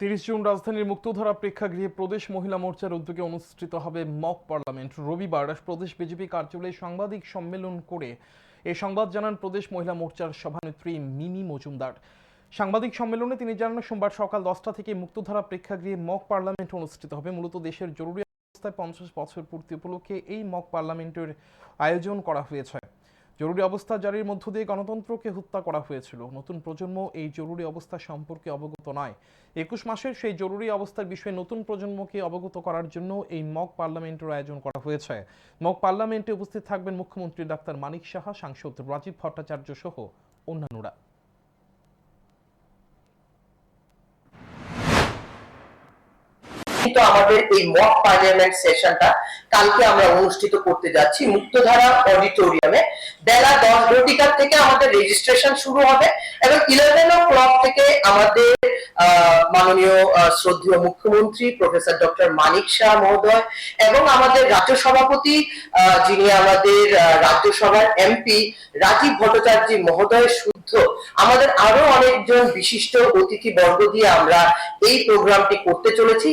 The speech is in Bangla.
তিরিশ জুন রাজধানীর মুক্তধারা প্রেক্ষাগৃহে প্রদেশ মহিলা মোর্চার উদ্যোগে অনুষ্ঠিত হবে মক পার্লামেন্ট। রবিবার প্রদেশ বিজেপি কার্যালয়ে সাংবাদিক সম্মেলন করে এ সংবাদ জানান প্রদেশ মহিলা মোর্চার সভানেত্রী মিমি মজুমদার। সাংবাদিক সম্মেলনে তিনি জানান, সোমবার সকাল দশটা থেকে মুক্তধারা প্রেক্ষাগৃহে মক পার্লামেন্ট অনুষ্ঠিত হবে। মূলত দেশের জরুরি অবস্থায় পঞ্চাশ বছর পূর্তি উপলক্ষে এই মক পার্লামেন্টের আয়োজন করা হয়েছে। জরুরি অবস্থা জারির মধ্য দিয়ে গণতন্ত্রকে হত্যা করা হয়েছিল। নতুন প্রজন্ম এই জরুরি অবস্থা সম্পর্কে অবগত নয়। একুশ মাসের সেই জরুরি অবস্থার বিষয়ে নতুন প্রজন্মকে অবগত করার জন্য এই মক পার্লামেন্টের আয়োজন করা হয়েছে। মক পার্লামেন্টে উপস্থিত থাকবেন মুখ্যমন্ত্রী ডাক্তার মানিক সাহা, সাংসদ রাজীব ভট্টাচার্য সহ অন্যান্যরা। কিন্তু আমাদের এই মক পার্লামেন্ট সেশনটা কালকে আমরা অনুষ্ঠিত করতে যাচ্ছি মুক্তধারা অডিটোরিয়ামে বেলা দশ ঘটিকার থেকে আমাদের রেজিস্ট্রেশন শুরু হবে এবং ইলেভেন ও ক্লক থেকে আমাদের মাননীয় শ্রদ্ধেয় মুখ্যমন্ত্রী প্রফেসর ডক্টর মানিক শাহ মহোদয় এবং আমাদের রাজ্য সভাপতি যিনি আমাদের রাজ্যসভার এমপি রাজীব ভট্টাচার্য মহোদয় শুদ্ধ। আমাদের আরও অনেকজন বিশিষ্ট অতিথি বর্গ দিয়ে আমরা এই প্রোগ্রামটি করতে চলেছি।